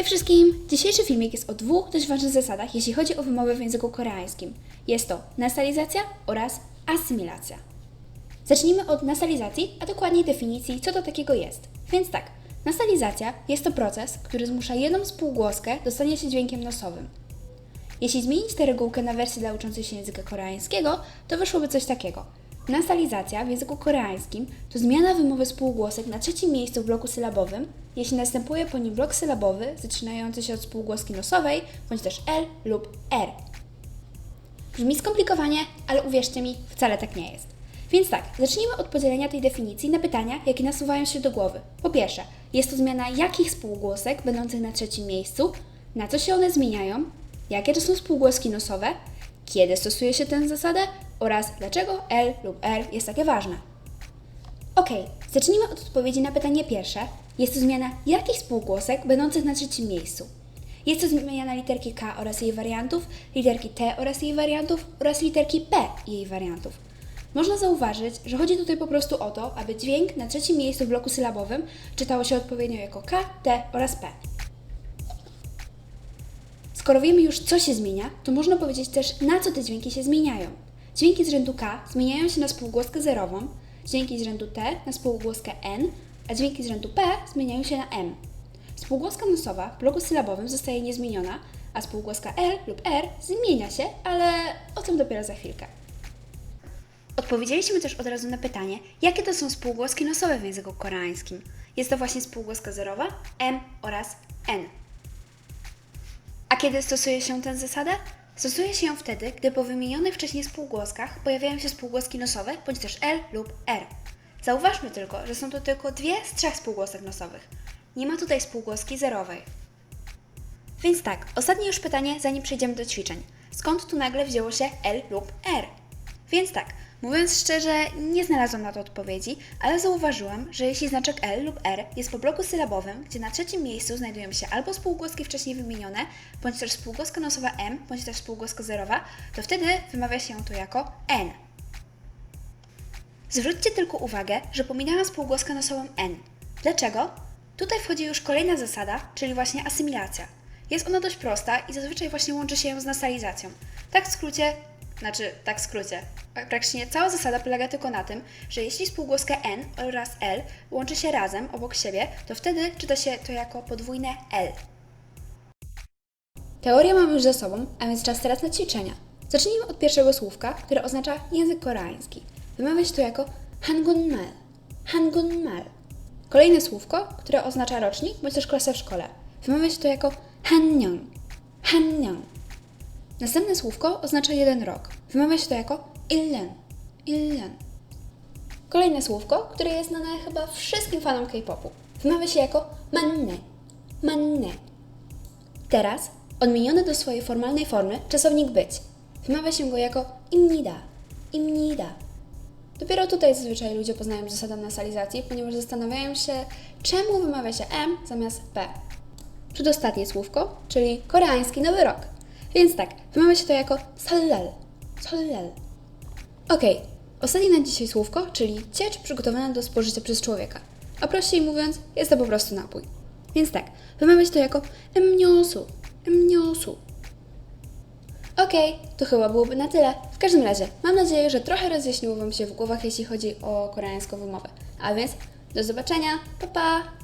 Hej wszystkim! Dzisiejszy filmik jest o dwóch dość ważnych zasadach, jeśli chodzi o wymowę w języku koreańskim. Jest to nasalizacja oraz asymilacja. Zacznijmy od nasalizacji, a dokładniej definicji, co to takiego jest. Więc tak, nasalizacja jest to proces, który zmusza jedną spółgłoskę do stania się dźwiękiem nosowym. Jeśli zmienić tę regułkę na wersję dla uczących się języka koreańskiego, to wyszłoby coś takiego. Nasalizacja w języku koreańskim to zmiana wymowy spółgłosek na trzecim miejscu w bloku sylabowym, jeśli następuje po nim blok sylabowy zaczynający się od spółgłoski nosowej, bądź też L lub R. Brzmi skomplikowanie, ale uwierzcie mi, wcale tak nie jest. Więc tak, zacznijmy od podzielenia tej definicji na pytania, jakie nasuwają się do głowy. Po pierwsze, jest to zmiana jakich spółgłosek będących na trzecim miejscu, na co się one zmieniają, jakie to są spółgłoski nosowe, kiedy stosuje się tę zasadę oraz dlaczego L lub R jest takie ważne. Ok, zacznijmy od odpowiedzi na pytanie pierwsze. Jest to zmiana jakich spółgłosek będących na trzecim miejscu? Jest to zmiana literki K oraz jej wariantów, literki T oraz jej wariantów oraz literki P i jej wariantów. Można zauważyć, że chodzi tutaj po prostu o to, aby dźwięk na trzecim miejscu w bloku sylabowym czytało się odpowiednio jako K, T oraz P. Skoro wiemy już, co się zmienia, to można powiedzieć też, na co te dźwięki się zmieniają. Dźwięki z rzędu K zmieniają się na spółgłoskę zerową, dźwięki z rzędu T na spółgłoskę N, a dźwięki z rzędu P zmieniają się na M. Spółgłoska nosowa w bloku sylabowym zostaje niezmieniona, a spółgłoska L lub R zmienia się, ale o tym dopiero za chwilkę. Odpowiedzieliśmy też od razu na pytanie, jakie to są spółgłoski nosowe w języku koreańskim. Jest to właśnie spółgłoska zerowa, M oraz N. A kiedy stosuje się tę zasadę? Stosuje się ją wtedy, gdy po wymienionych wcześniej spółgłoskach pojawiają się spółgłoski nosowe bądź też L lub R. Zauważmy tylko, że są to tylko dwie z trzech spółgłosek nosowych. Nie ma tutaj spółgłoski zerowej. Więc tak, ostatnie już pytanie, zanim przejdziemy do ćwiczeń. Skąd tu nagle wzięło się L lub R? Więc tak, mówiąc szczerze, nie znalazłam na to odpowiedzi, ale zauważyłam, że jeśli znaczek L lub R jest po bloku sylabowym, gdzie na trzecim miejscu znajdują się albo spółgłoski wcześniej wymienione, bądź też spółgłoska nosowa M, bądź też spółgłoska zerowa, to wtedy wymawia się to jako N. Zwróćcie tylko uwagę, że pominęłam spółgłoskę nosową N. Dlaczego? Tutaj wchodzi już kolejna zasada, czyli właśnie asymilacja. Jest ona dość prosta i zazwyczaj właśnie łączy się ją z nasalizacją. Tak w skrócie, znaczy tak w skrócie. Praktycznie cała zasada polega tylko na tym, że jeśli spółgłoskę N oraz L łączy się razem obok siebie, to wtedy czyta się to jako podwójne L. Teorię mamy już za sobą, a więc czas teraz na ćwiczenia. Zacznijmy od pierwszego słówka, które oznacza język koreański. Wymawia się to jako Hangunmal. Hangunmal. Kolejne słówko, które oznacza rocznik bądź też klasę w szkole. Wymawia się to jako Hannyong. Hannyong. Następne słówko oznacza jeden rok. Wymawia się to jako illen. Illen. Kolejne słówko, które jest znane chyba wszystkim fanom K-popu. Wymawia się jako manne. Manne. Teraz odmieniony do swojej formalnej formy czasownik być. Wymawia się go jako imnida. Imnida. Dopiero tutaj zazwyczaj ludzie poznają zasadę nasalizacji, ponieważ zastanawiają się, czemu wymawia się M zamiast P. Przedostatnie słówko, czyli koreański nowy rok. Więc tak, wymawia się to jako sallal. Sallal. Okej, ostatnie na dzisiaj słówko, czyli ciecz przygotowana do spożycia przez człowieka. A prościej mówiąc, jest to po prostu napój. Więc tak, wymawia się to jako emniosu. Emniosu. Okej, to chyba byłoby na tyle. W każdym razie, mam nadzieję, że trochę rozjaśniło Wam się w głowach, jeśli chodzi o koreańską wymowę. A więc, do zobaczenia, pa pa!